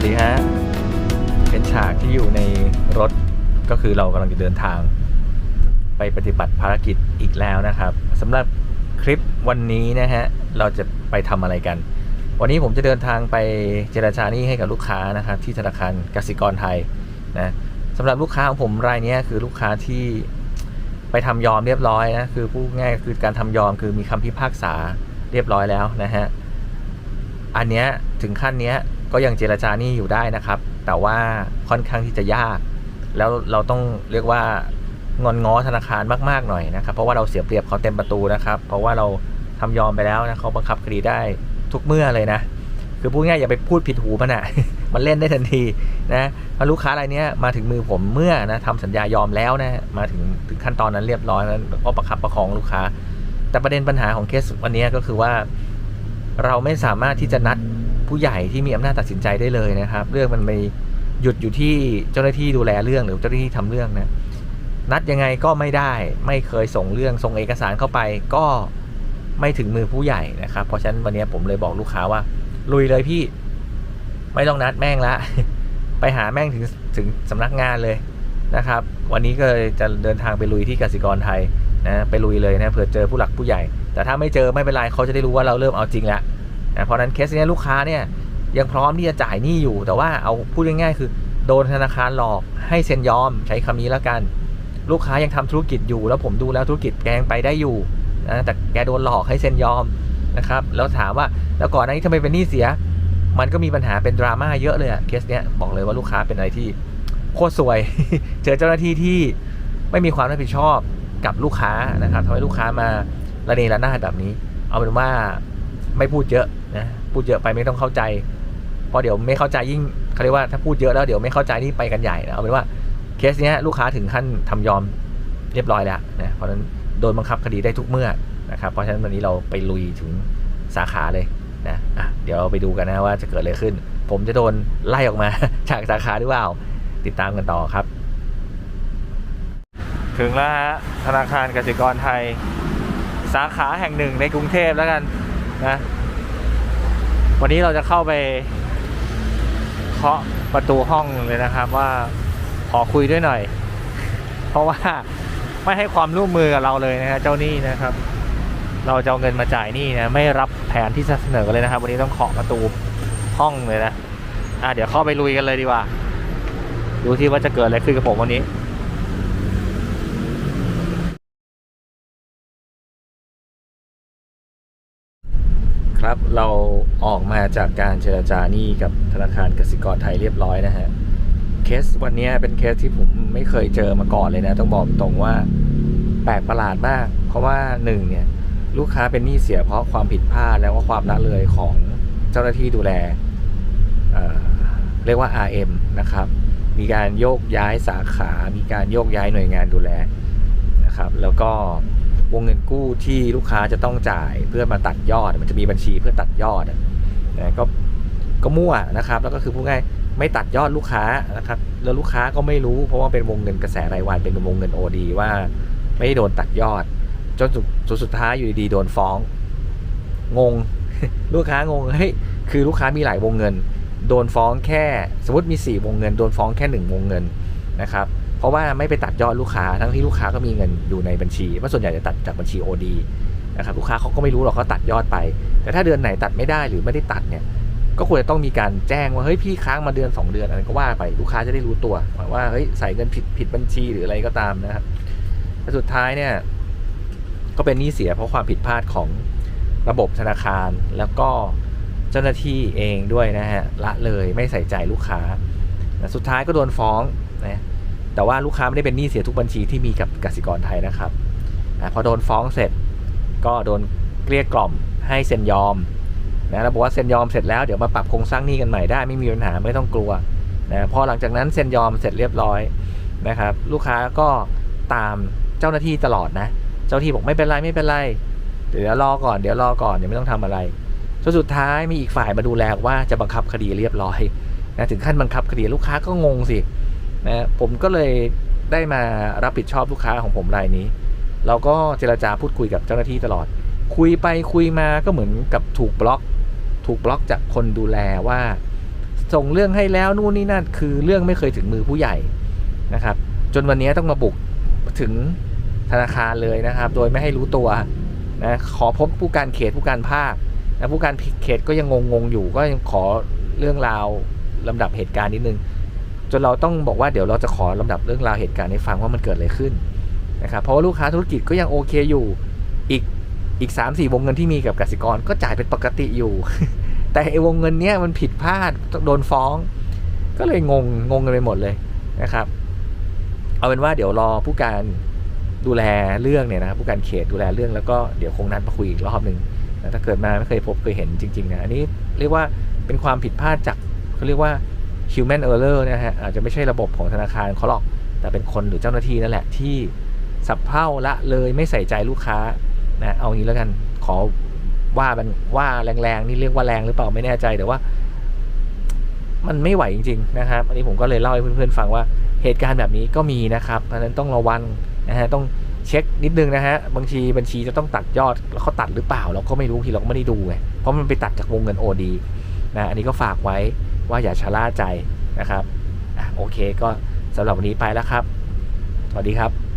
วัสดีฮะ เป็นฉากที่อยู่ในรถก็คือเรากำลังจะเดินทาง ไปปฏิบัติภารกิจอีกแล้วนะครับสำหรับคลิปวันนี้นะฮะ เราจะไปทำอะไรกัน วันนี้ผมจะเดินทางไปเจรจานี้ให้กับลูกค้านะครับ ที่ธนาคารกสิกรไทยนะสำหรับลูกค้าของผมรายนี้คือลูกค้าที่ไปทำยอมเรียบร้อยนะคือพูดง่ายคือการทำยอมคือมีคำพิพากษาเรียบร้อยแล้วนะฮะอันเนี้ยถึงขั้นเนี้ย ก็ยังเจรจาหนี้อยู่ได้นะครับ แต่ว่าค่อนข้างที่จะยาก แล้วเราต้องเรียกว่างอนง้อธนาคารมากๆหน่อยนะครับ เพราะว่าเราเสียเปรียบเขาเต็มประตูนะครับ เพราะว่าเราทำยอมไปแล้วนะเขาบังคับคดีได้ทุกเมื่อเลยนะ คือพูดง่ายอย่าไปพูดผิดหูมันอะมันเล่นได้ทันทีนะพราลูกค้ารายเนี้ยมาถึงมือผมเมื่อนะทำสัญญายอมแล้วนะมาถึงถึงขั้นตอนนั้นเรียบร้อยแล้วก็ประคับประคองลูกค้า แต่ประเด็นปัญหาของเคสวันนี้ก็คือว่า เราไม่สามารถที่จะนัด ผู้ใหญ่ที่มีอำนาจตัดสินใจได้เลยนะครับ เรื่องมันไปหยุดอยู่ที่เจ้าหน้าที่ดูแลเรื่องหรือเจ้าหน้าที่ทำเรื่องนะนัดยังไงก็ไม่ได้ไม่เคยส่งเรื่องส่งเอกสารเข้าไป ก็ไม่ถึงมือผู้ใหญ่นะครับ เพราะฉะนั้นวันนี้ผมเลยบอกลูกค้าว่า ลุยเลยพี่ ไม่ต้องนัดแม่งละไปหาแม่งถึงถึงสำนักงานเลยนะครับ วันนี้ก็เลยจะเดินทางไปลุยที่กสิกรไทยนะไปลุยเลยนะเผื่อเจอผู้หลักผู้ใหญ่ แต่ถ้าไม่เจอไม่เป็นไรเขาจะได้รู้ว่าเราเริ่มเอาจริงแล้ว นะเพราะนั้นเคสเนี้ยลูกค้าเนี่ยยังพร้อมที่จะจ่ายหนี้อยู่ แต่ว่าเอาพูดง่ายๆคือโดนธนาคารหลอกให้เซ็นยอมใช้คำนี้แล้วกัน ลูกค้ายังทำธุรกิจอยู่ แล้วผมดูแล้วธุรกิจแกงไปได้อยู่นะแต่แกโดนหลอกให้เซ็นยอมนะครับแล้วถามว่าแล้วก่อนหน้านี้ทำไมเป็นหนี้เสีย มันก็มีปัญหาเป็นดราม่าเยอะเลยอะเคสเนี้ยบอกเลยว่าลูกค้าเป็นอะไรที่โคตรสวย เจอเจ้าหน้าที่ที่ไม่มีความรับผิดชอบกับลูกค้านะครับทำให้ลูกค้ามาระเนระนาดแบบนี้ เอาเป็นว่าไม่พูดเยอะ นะพูดเยอะไปไม่ต้องเข้าใจเพราะเดี๋ยวไม่เข้าใจยิ่งเขาเรียกว่าถ้าพูดเยอะแล้วเดี๋ยวไม่เข้าใจนี่ไปกันใหญ่นะเอาเป็นว่าเคสเนี้ยลูกค้าถึงขั้นทำยอมเรียบร้อยแล้วนะเพราะฉะนั้นโดนบังคับคดีได้ทุกเมื่อนะครับเพราะฉะนั้นวันนี้เราไปลุยถึงสาขาเลยนะะเดี๋ยวเราไปดูกันนะว่าจะเกิดอะไรขึ้น ผมจะโดนไล่ออกมาจากสาขาหรือเปล่าติดตามกันต่อครับ ถึงแล้วฮะธนาคารกสิกรไทย สาขาแห่งหนึ่งในกรุงเทพแล้วกันนะ วันนี้เราจะเข้าไปเคาะประตูห้องเลยนะครับ ว่าขอคุยด้วยหน่อย เพราะว่าไม่ให้ความร่วมมือกับเราเลยนะฮะเจ้าหนี้นะครับ เราจะเอาเงินมาจ่ายหนี่นะไม่รับแผนที่เสนอเลยนะครับ วันนี้ต้องเคาะประตูห้องเลยนะอะเดี๋ยวเข้าไปลุยกันเลยดีกว่าดูที่ว่าจะเกิดอะไรขึ้นกับผมวันนี้ ครับ เราออกมาจากการเจรจานี้กับธนาคารกสิกรไทยเรียบร้อยนะฮะ เคสวันนี้เป็นเคสที่ผมไม่เคยเจอมาก่อนเลยนะ ต้องบอกตรงว่าแปลกประหลาดมาก เพราะว่าหนึ่งเนี่ย ลูกค้าเป็นหนี้เสียเพราะความผิดพลาดแล้วก็ความละเลยของเจ้าหน้าที่ดูแลเเรียกว่า RM นะครับ มีการโยกย้ายสาขา มีการโยกย้ายหน่วยงานดูแลนะครับ แล้วก็ วงเงินกู้ที่ลูกค้าจะต้องจ่ายเพื่อมาตัดยอด มันจะมีบัญชีเพื่อตัดยอดนะก็ก็มั่วนะครับ แล้วก็คือพูดง่ายไม่ตัดยอดลูกค้านะครับ แล้วลูกค้าก็ไม่รู้เพราะว่าเป็นวงเงินกระแสรายวันเป็นวงเงิน OD ว่า ไม่ได้โดนตัดยอด จนสุดสุดท้ายอยู่ดีๆโดนฟ้อง งง ลูกค้างงเฮ้ยคือลูกค้ามีหลายวงเงิน โดนฟ้องแค่ สมมติมี 4 วงเงิน โดนฟ้องแค่ 1 วงเงินนะครับ เพราะว่าไม่ไปตัดยอดลูกค้าทั้งที่ลูกค้าก็มีเงินอยู่ในบัญชีเพราะส่วนใหญ่จะตัดจากบัญชี OD นะครับลูกค้าเขาก็ไม่รู้หรอกเขาตัดยอดไป แต่ถ้าเดือนไหนตัดไม่ได้หรือไม่ได้ตัดเนี่ยก็ควรจะต้องมีการแจ้งว่าเฮ้ยพี่ค้างมาเดือน 2 เดือนอะไรก็ว่าไปลูกค้าจะได้รู้ตัวว่าเฮ้ยใส่เงินผิดผิดบัญชีหรืออะไรก็ตามนะครับแต่สุดท้ายเนี่ยก็เป็นหนี้เสียเพราะความผิดพลาดของระบบธนาคารแล้วก็เจ้าหน้าที่เองด้วยนะฮะละเลยไม่ใส่ใจลูกค้า สุดท้ายก็โดนฟ้องนะ แต่ว่าลูกค้าไม่ได้เป็นหนี้เสียทุกบัญชีที่มีกับกสิกรไทยนะครับอพอโดนฟ้องเสร็จ ก็โดนเกลี้ยกล่อมให้เซ็นยอมนะแล้วบอกว่าเซ็นยอมเสร็จแล้วเดี๋ยวมาปรับโครงสร้างหนี้กันใหม่ได้ไม่มีปัญหาไม่ต้องกลัวนะพอหลังจากนั้นเซ็นยอมเสร็จเรียบร้อยนะครับลูกค้าก็ตามเจ้าหน้าที่ตลอดนะ เจ้าที่บอกไม่เป็นไรไม่เป็นไร เดี๋ยวรอก่อนเดี๋ยวรอก่อนเดี๋ยวไม่ต้องทำอะไรจนสุดท้ายมีอีกฝ่ายมาดูแลว่าจะบังคับคดีเรียบร้อยนะถึงขั้นบังคับคดีลูกค้าก็งงสิ นะผมก็เลยได้มารับผิดชอบลูกค้าของผมรายนี้ เราก็เจรจาพูดคุยกับเจ้าหน้าที่ตลอด คุยไปคุยมาก็เหมือนกับถูกบล็อก ถูกบล็อกจากคนดูแลว่า ส่งเรื่องให้แล้วนู่นนี่นั่นคือเรื่องไม่เคยถึงมือผู้ใหญ่นะครับ จนวันนี้ต้องมาบุกถึงธนาคารเลยนะครับ โดยไม่ให้รู้ตัวนะขอพบผู้การเขตผู้การภาคนะผู้การเขตก็ยังงงๆอยู่ก็ยังขอเรื่องราวลำดับเหตุการณ์นิดนึง จนเราต้องบอกว่าเดี๋ยวเราจะขอลำดับเรื่องราวเหตุการณ์ให้ฟังว่ามันเกิดอะไรขึ้นนะครับเพราะว่าลูกค้าธุรกิจก็ยังโอเคอยู่อีกอีกสามสี่วงเงินที่มีกับกสิกรก็จ่ายเป็นปกติอยู่ แต่ไอ้วงเงินเนี้ยมันผิดพลาดโดนฟ้อง ก็เลยงงงงกันไปหมดเลยนะครับ เอาเป็นว่าเดี๋ยวรอผู้การดูแลเรื่องเนี่ยนะครับผู้การเขตดูแลเรื่องแล้วก็เดี๋ยวคงนัดมาคุยอีกรอบหนึ่งถ้าเกิดมาไม่เคยพบเคยเห็นจริงๆนะอันนี้เรียกว่าเป็นความผิดพลาดจากเขาเรียกว่า human error นะฮะอาจจะไม่ใช่ระบบของธนาคารเขาหรอก แต่เป็นคนหรือเจ้าหน้าที่นั่นแหละที่สับเพร่าละเลยไม่ใส่ใจลูกค้านะเอางี้แล้วกันขอว่ามันว่าแรงๆนี่เรียกว่าแรงหรือเปล่าไม่แน่ใจแต่ว่า มันไม่ไหวจริง ๆ นะครับอันนี้ผมก็เลยเล่าให้เพื่อนๆฟังว่าเหตุการณ์แบบนี้ก็มีนะครับเพราะฉะนั้นต้องระวังนะฮะต้องเช็คนิดนึงนะฮะบางทีบัญชีจะต้องตัดยอดแล้วเขาตัดหรือเปล่า เราก็ไม่รู้ทีเราก็ไม่ได้ดูไงเพราะมันไปตัดจากวงเงินโอดีนะอันนี้ก็ฝากไว้ ว่าอย่าชะล่าใจนะครับอะโอเคก็สำหรับวันนี้ไปแล้วครับ สวัสดีครับ